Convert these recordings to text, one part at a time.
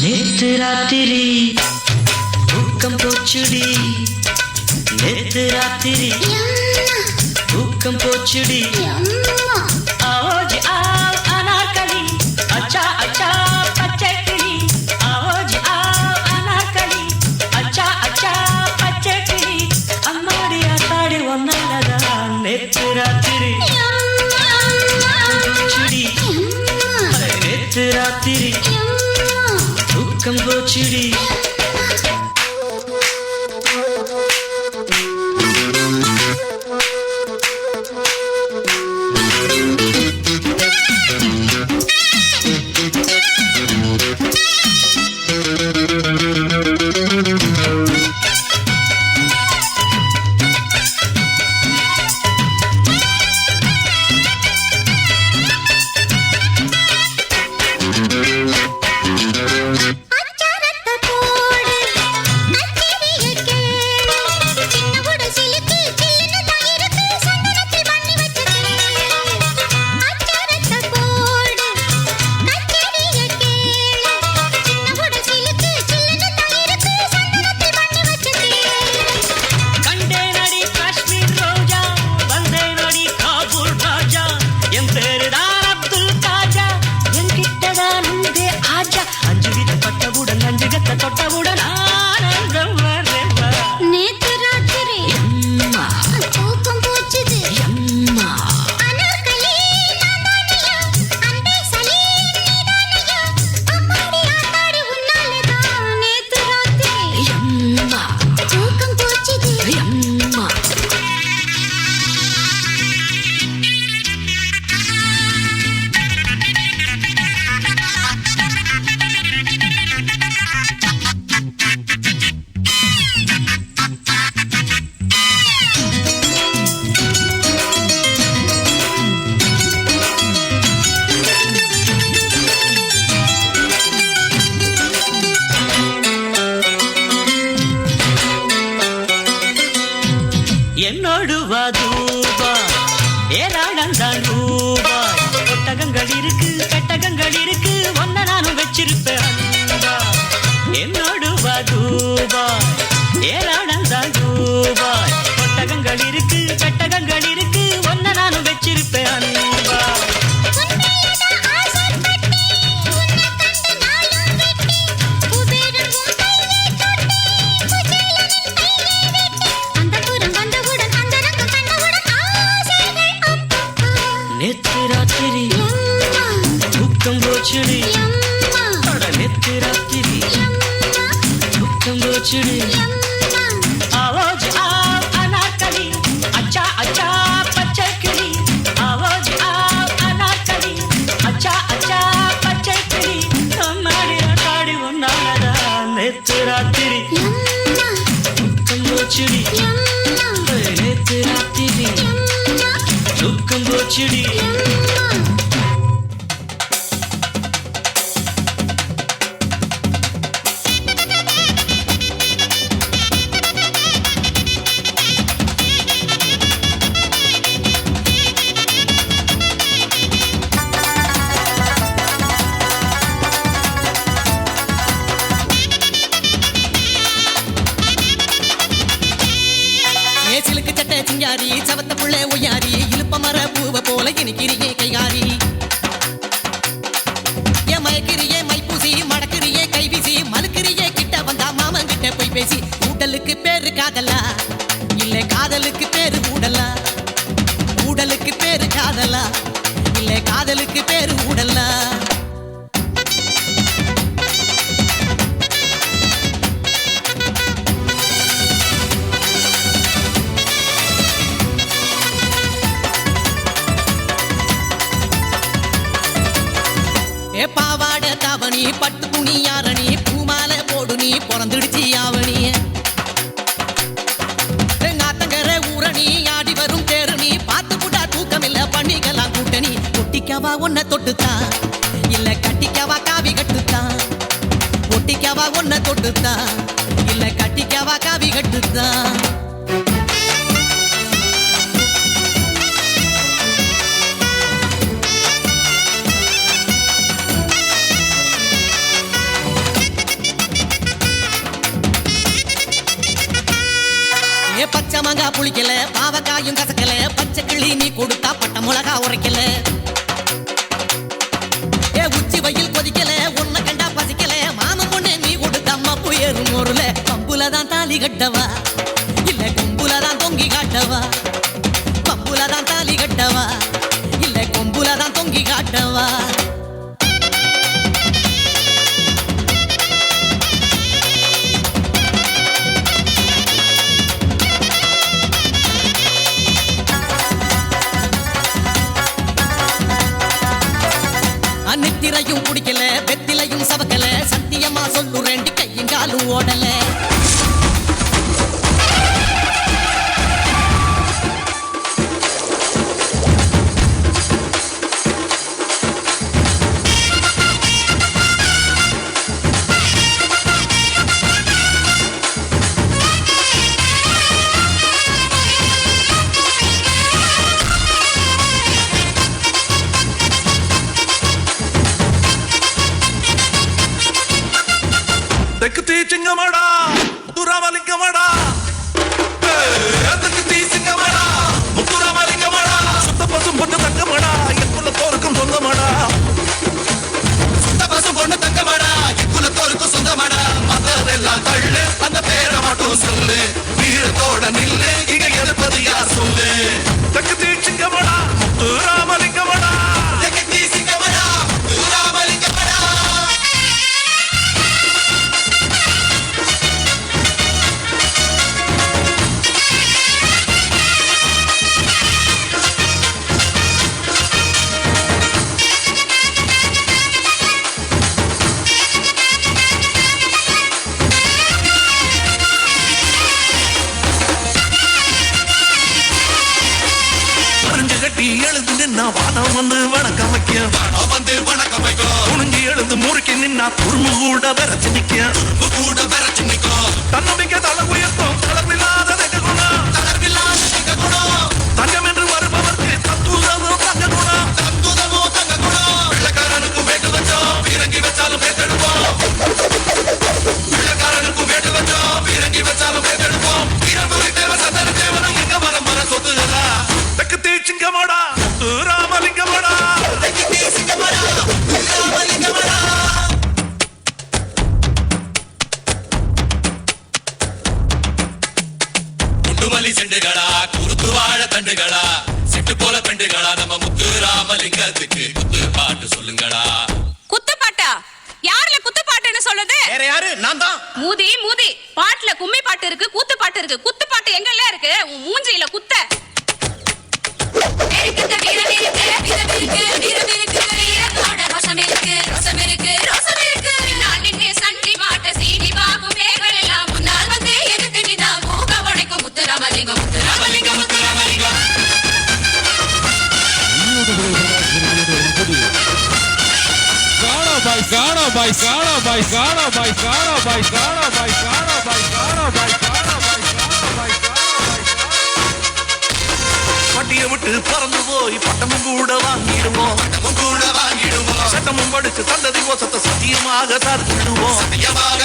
நேத்து ராத்திரி தூக்கம் போச்சுடி நேத்து ராத்திரி தூக்கம் போச்சுடி ஆவோஜி ஆவ் அனார்கலி அச்சா அச்சா பச்சை Mama. என்னோடு தூபா. ஏராளந்தான் ரூபா. ஒட்டகங்கள் இருக்கு கட்டகங்கள் இருக்கு ஒன்ன நானும் வச்சிருப்பேன் என்னோடுவா தூபா. ஏரா ஏ மைப்பூசி மடக்கிறியே கைவீசி மலுக்கிறியே கிட்ட வந்தா மாமன் கிட்ட போய் பேசி. ஊடலுக்கு பேரு காதலா? இல்ல காதலுக்கு பேரு ஊடலா? ஊடலுக்கு பேரு காதலா? இல்ல காதலுக்கு பேரு பாவாட தாவணி பட்டு துணி யாரணி பூமாலை போடு நீ பிறந்துடுச்சி ஆவணி ஆத்தங்கர ஊரணி ஆடி வரும் தேரணி பார்த்து புட்டா தூக்கம் இல்ல பண்ணிக்கலாம் கூட்டணி. ஒட்டிக்கவா ஒன்ன தொட்டுத்தான் இல்ல கட்டிக்கவா காவி கட்டுத்தான் ஒட்டிக்கவா ஒன்ன தொட்டுத்தான் இல்ல கட்டிக்கவா காவி கட்டுத்தான் புளிக்கல பாவக்காயும் கசக்கல பச்சை கிளி நீ கொடுத்தா பட்ட மிளகா உரைக்கல. ஏ உச்சி வயல் கொதிக்கல உன்னை கண்டா பசிக்கல மாமன் பொண்ணு நீ கொடுத்த அம்மா புயரும் ஊர்ல பம்புல தான் தாலி கட்டவா. அனைத்திரையும் குடிக்க சிங்கமாடா துராமலிங்கமாடா அதுக்கு தீ சிங்கமாடா முத்துராமலிங்கமாடா. சுத்த பசும் பொண்ணு தங்கமாடா என் குலத்தோருக்கும் சொந்தமாடா. சுத்த பசும் பொண்ணு தங்கமாடா என் குலத்தோருக்கும் சொந்தமாடா. மதரெல்லாம் தள்ளு. அவன் வந்து வணக்கம் வைக்க அவன் வந்து வணக்கம் வைக்க குனிஞ்சு எழுந்து முறுக்கி நின்னா குறும்பு கூட வர சிந்திக்க கூட வர சிந்திக்க தன்னம்பிக்கை தலை உயர்த்தும் குண்டுமல்லி செண்டுகளா? குருத்து வாழ தண்டுகளா? செட்டு போல பெண்டுகளா? நம்ம முத்து ராமலிங்கத்துக்கு குத்து பாட்டு சொல்லுங்களா? குத்துப்பாட்டா யாருல குத்துப்பாட்டுன்னு சொல்லுது வேற யாரு? நான் தான். மூதி மூதி. பாட்டுல கும்மி பாட்டு இருக்கு குத்து பாட்டு இருக்கு. குத்து பாட்டு எங்கெல்லாம் இருக்கு? உன் மூஞ்சியில குத்த. இருக்கு, By Gana by Gana by Gana by Gana by Gana by Gana by Gana by Gana by பட்டியை விட்டு பறந்து போய் பட்டமும் கூட வாங்கிடுவோம். கூட வாங்கிடுவோம். சட்டமும் படிச்சு தந்ததி மோசத்தை சத்தியமாக சாதிச்சிடுவோம் சத்தியமாக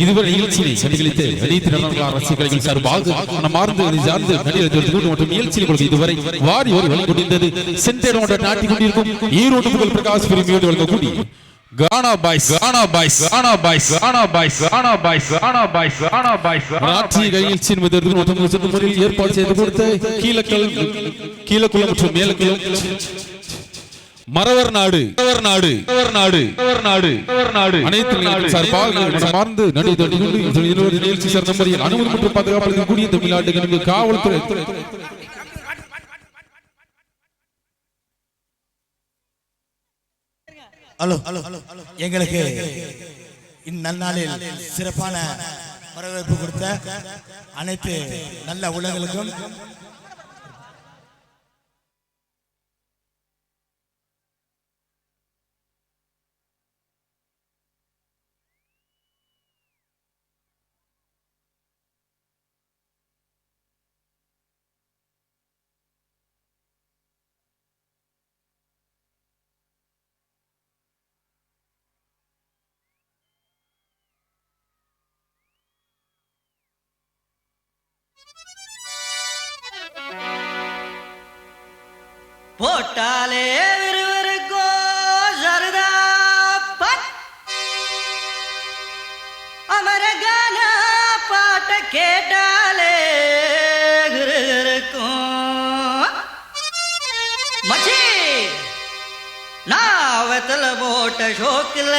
இதுவரை நிகழ்ச்சியை கண்டுகளித்து அனைத்து நடனங்களா ரசிகர்கள் சார்பாக மனமார்ந்து அதை சார்ந்து நடிகர் தொழில்நுட்பம் மற்றும் நிகழ்ச்சியில் உங்களுக்கு இதுவரை வாரி ஒரு வழி கொண்டிருந்தது சென்டரோட நாட்டிக் கொண்டிருக்கும் ஈரோடு புகழ் பிரகாஷ் பிரிமியோடு வழங்கக்கூடிய gaana boys gaana boys gaana boys gaana boys gaana boys gaana boys gaana boys நாட்டிய நிகழ்ச்சி என்பது மற்றும் சிறந்த முறையில் ஏற்பாடு செய்து கொடுத்த கீழக்கல் கீழக்குளம் மற்றும் மேலக்குளம் மறவர் நாடு மறவர் நாடு மறவர் நாடு மறவர் நாடு மறவர் நாடு. அனைத்து சார்பாக மனமார்ந்து நன்றி நிகழ்ச்சி சார்ந்த முறையில் அனுமதி மற்றும் பாதுகாப்பு கூடிய தமிழ்நாட்டுக்கு காவல்துறை. ஹலோ ஹலோ எங்களுக்கு இந்நன்னாளில் சிறப்பான வரவேற்பு கொடுத்த அனைத்து நல்ல உள்ளங்களுக்கும் போட்டாலே விறுவிறுக்கோ சரதா அமர அமரகான பாட்ட கேட்டாலே கிருகிருக்கும் மச்சி நான் போட்ட ஷோக்கில்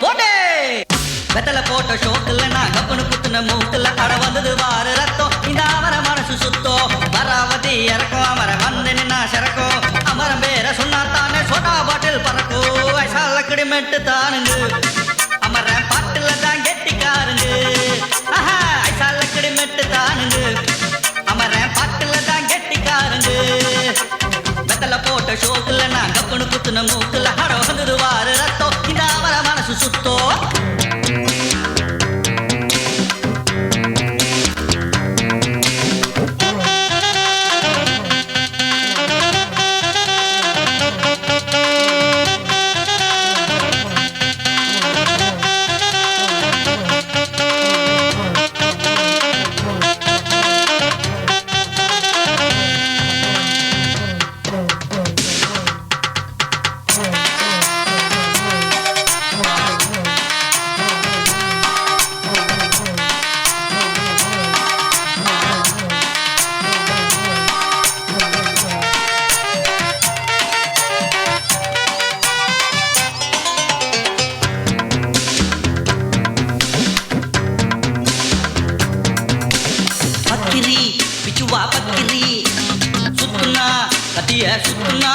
போட்டே. வெத்தல போட்ட ஷோக்குல நான் கப்பனு குத்துன மூக்குல அட வந்தது வாரு ரத்தம். இந்த அவர இறக்கோ இறக்கும் அமர வந்து நின்னா சிறக்கோ. அமரம் பேர சொன்னா தானே சோடா பாட்டில் பறக்கும் வயசால மெட்டு தானுங்க. அமர பாட்டுல தான் கெட்டிக்காருங்க. ஆஹா வயசால கிடிமெட்டு தானுங்க. அமர பாட்டுல தான் கெட்டிக்காருங்க. வெத்தல போட்ட ஷோக்குல நான் கப்புனு குத்துன மூக்குல அட வந்துடுவாரு দিয়া সোনা